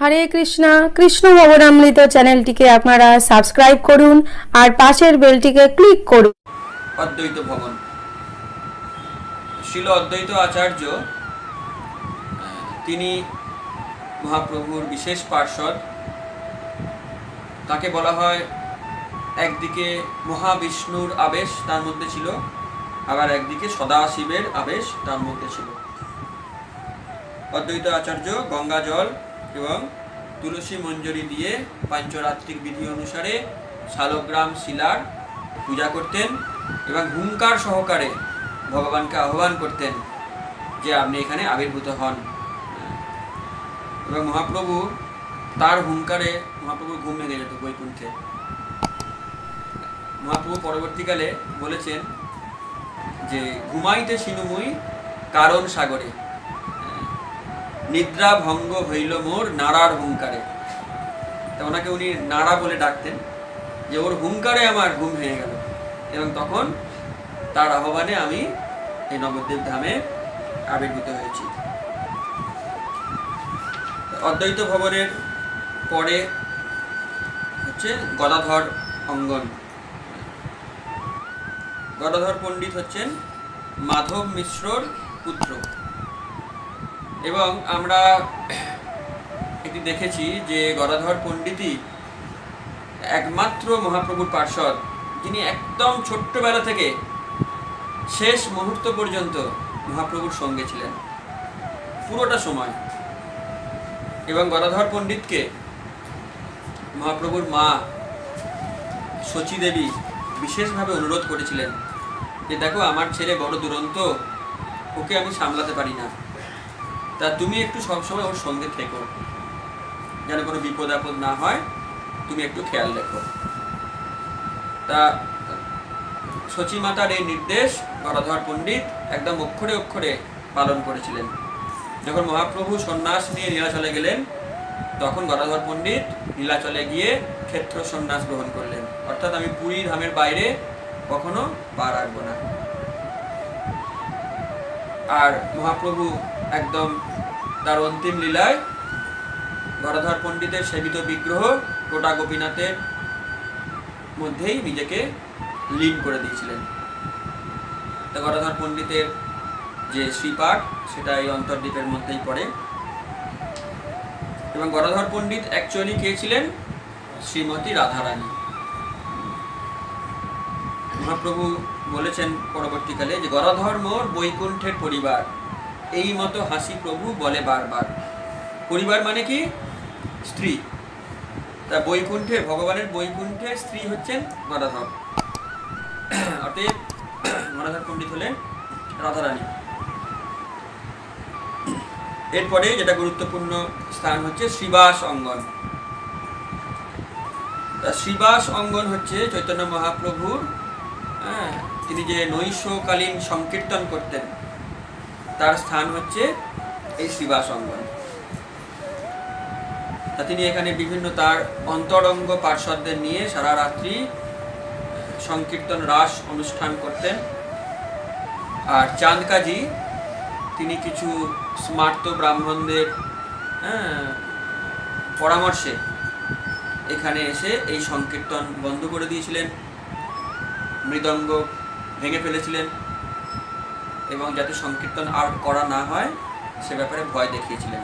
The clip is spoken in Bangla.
হরে কৃষ্ণা, কৃষ্ণ ভবনামৃত চ্যানেলটিকে আপনারা সাবস্ক্রাইব করুন আর পাশের বেলটিকে ক্লিক করুন। অদ্বৈত ভবন। শিল অদ্বৈত আচার্য তিনি মহাপ্রভুর বিশেষ পার্ষদ তাকে বলা হয় একদিকে মহাবিষ্ণুর আবেশ, তার মধ্যে ছিল, আবার একদিকে সদাশিবের আবেশ, তার মধ্যে ছিল। অদ্বৈত আচার্য, গঙ্গা জল এবং তুলসী মঞ্জরি দিয়ে পাঞ্চরাত্রিক বিধি অনুসারে শালগ্রাম শিলার পূজা করতেন এবং হুঙ্কার সহকারে ভগবানকে আহ্বান করতেন যে আপনি এখানে আবির্ভূত হন। এবং মহাপ্রভু তার হুঙ্কারে, মহাপ্রভুর ঘুম ভেঙে যেত বৈকুণ্ঠে। মহাপ্রভু পরবর্তীকালে বলেছেন যে, ঘুমাইতে সিনুমুই কারণ সাগরে। নিদ্রা ভঙ্গ হইল মোর নাড়ার হুঙ্কারে। তা ওনাকে উনি নাড়া বলে ডাকতেন, যে ওর হুঙ্কারে আমার ঘুম ভেঙে গেল। এবং তখন তার আহ্বানে আমি এই নবদ্বীপ ধামে আবির্ভূত হয়েছি। অদ্বৈত ভবনের পরে হচ্ছে গদাধর অঙ্গন। গদাধর পণ্ডিত হচ্ছেন মাধব মিশ্রর পুত্র। এবং আমরা এটি দেখেছি যে গদাধর পণ্ডিতই একমাত্র মহাপ্রভুর পার্ষদ যিনি একদম ছোট্টবেলা থেকে শেষ মুহূর্ত পর্যন্ত মহাপ্রভুর সঙ্গে ছিলেন। পুরোটা সময়। এবং গদাধর পণ্ডিতকে মহাপ্রভুর মা দেবী বিশেষভাবে অনুরোধ করেছিলেন যে, দেখো, আমার ছেলে বড় দুরন্ত, ওকে আমি সামলাতে পারি না। তা তুমি একটু সবসময় ওর সঙ্গে থেকো। যেন কোনো বিপদ আপদ না হয়, তুমি একটু খেয়াল রেখো। তা মাতার এই নির্দেশ গদাধর পণ্ডিত একদম অক্ষরে অক্ষরে পালন করেছিলেন। যখন মহাপ্রভু সন্ন্যাস নিয়ে নীলাচলে গেলেন, তখন গদাধর পণ্ডিত নীলাচলে গিয়ে ক্ষেত্র সন্ন্যাস গ্রহণ করলেন। অর্থাৎ আমি পুরী ধামের বাইরে কখনো পা রাখব না। আর মহাপ্রভু একদম তার অন্তিম লীলায় গদাধর পণ্ডিতের সেবিত বিগ্রহ গোটা গোপীনাথের মধ্যেই নিজেকে লীন করে দিয়েছিলেন। তা গদাধর পণ্ডিতের যে শ্রীপাঠ, সেটা এই অন্তর্দ্বীপের মধ্যেই পড়ে। এবং গদাধর পণ্ডিত অ্যাকচুয়ালি কে ছিলেন? শ্রীমতী রাধারানী। মহাপ্রভু বলেছেন পরবর্তীকালে যে, গদাধর মোর বৈকুণ্ঠের পরিবার। এই মতো হাসি প্রভু বলে বারবার। পরিবার মানে কি? স্ত্রী। তা বৈকুণ্ঠে, ভগবানের বৈকুণ্ঠের স্ত্রী হচ্ছেন গদাধর। অতএব গদাধর পণ্ডিত হলেন রাধারানী। এরপরে যেটা গুরুত্বপূর্ণ স্থান হচ্ছে শ্রীবাস অঙ্গন। শ্রীবাস অঙ্গন হচ্ছে চৈতন্য মহাপ্রভুর তিনি যে নৈশকালীন সংকীর্তন করতেন তার স্থান হচ্ছে এই শ্রীবাস অঙ্গন তা তিনি এখানে বিভিন্ন তার অন্তরঙ্গ পার্শ্বদের নিয়ে সারা রাত্রি সংকীর্তন রাস অনুষ্ঠান করতেন। আর চাঁদ কাজী তিনি কিছু স্মার্ত ব্রাহ্মণদের হ্যাঁ, পরামর্শে এখানে এসে এই সংকীর্তন বন্ধ করে দিয়েছিলেন। মৃদঙ্গ ভেঙে ফেলেছিলেন এবং যাতে সংকীর্তন আর করা না হয় সে ব্যাপারে ভয় দেখিয়েছিলেন।